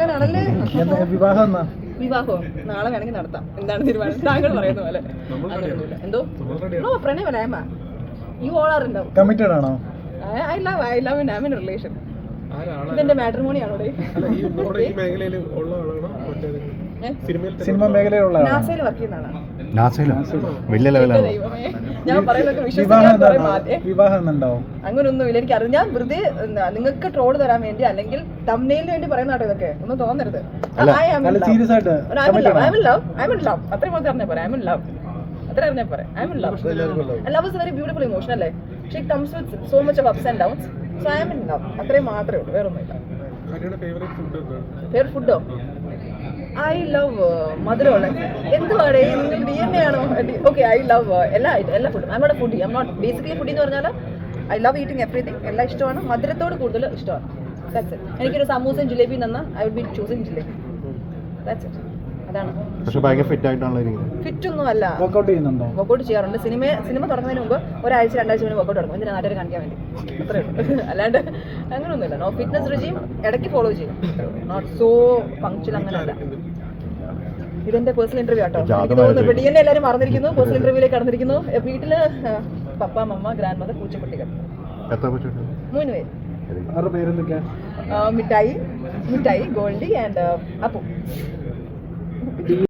നടക്കാനാണല്ലേ? വിവാഹം വിവാഹമോ? നാളെ വേണമെങ്കിൽ നടത്താം. എന്താണ് തീരുമാനം? താങ്കൾ പറയുന്ന പോലെ. എന്തോ? നോ പ്രണയമല്ല യു ഓൾ ആർ ഉണ്ടാവും കമ്മിറ്റഡ് ആണോ? I love I love I in relation ഇതെന്റെ സിനിമയിൽ മേഖലയിലുള്ള ആളാണോ? നാസയിൽ വർക്ക് ചെയ്യുന്ന ആളാണ്. നാസയിലോ? വലിയ ലെവലാണ്. ഞാൻ വിശ്വസിക്കാൻ വിവാഹം അങ്ങനൊന്നുമില്ല. എനിക്ക് അറിയാം ഞാൻ വെറുതെ നിങ്ങൾക്ക് ട്രോൾ തരാൻ വേണ്ടി അല്ലെങ്കിൽ തമ്മിലിന് വേണ്ടി പറയുന്ന കേട്ടോ ഇതൊക്കെ. ഒന്നും തോന്നരുത്. സീരിയസ് ആയിട്ട്. അത്രയും മാത്രം അറിഞ്ഞാൽ പോരാ. അത്ര അറിഞ്ഞാൽ പോരാ. അല്ലേ? പക്ഷേ. അത്രയും മാത്രമേ ഉള്ളൂ. വേറെ ഫേവറേറ്റ് ഫുഡ് എന്താണ് വേറെ ഫുഡോ ഐ ലവ് മധുരമുള്ള. എന്തുവാടേ നിങ്ങൾ ഡി എൻ എ ആണോ ഓക്കെ ഐ ലവ് എല്ലാ എല്ലാ ഫുഡും I not foodie I not basically foodie എന്ന് പറഞ്ഞാൽ ഐ ലവ് ഈറ്റിംഗ് എവറിഥിങ് എല്ലാം ഇഷ്ടമാണ് മധുരത്തോട് കൂടുതൽ ഇഷ്ടമാണ്. ദാറ്റ്സ് ഇറ്റ് എനിക്കൊരു സമൂസയും ജിലേബി തന്നാൽ I will be choosing jalebi. That's it അതാണ്. പക്ഷെ ഭയങ്കര ഫിറ്റ് ഇരിക്കുന്നത്. ഫിറ്റ് ഒന്നും അല്ല വർക്ക്ഔട്ട് ചെയ്യുന്നുണ്ടോ? വർക്കൗട്ട് ചെയ്യാറുണ്ട്. സിനിമ സിനിമ തുടങ്ങുന്നതിന് മുമ്പ് ഒരാഴ്ച രണ്ടാഴ്ച മുന്നേ വർക്ക്ഔട്ട് തുടങ്ങും എന്തിനാ നാട്ടുകാരെ കാണിക്കാൻ വേണ്ടി. അത്രേ ഉള്ളൂ. അല്ലാണ്ട് അങ്ങനെയൊന്നുമില്ല നോ ഫിറ്റ്നസ് റിജീം ഇടയ്ക്ക് ഫോളോ ചെയ്യും. നോട്ട് സോ പങ്ക്ച്വൽ അങ്ങനെയല്ല ഇതെന്റെ പേഴ്സണൽ ഇന്റർവ്യൂ ആട്ടോ. എനിക്ക് തോന്നുന്നു എല്ലാരും ഡി എൻ എല്ലാവരും മറന്നിരിക്കുന്നു. പേഴ്സണൽ ഇന്റർവ്യൂലേക്ക് കടന്നിരിക്കുന്നു. വീട്ടിൽ പപ്പ മമ്മ ഗ്രാൻഡ് മദർ പൂച്ചക്കുട്ടികൾ. മൂന്ന് പേര് മിഠായി മിഠായി ഗോൾഡി ആൻഡ് അപ്പു.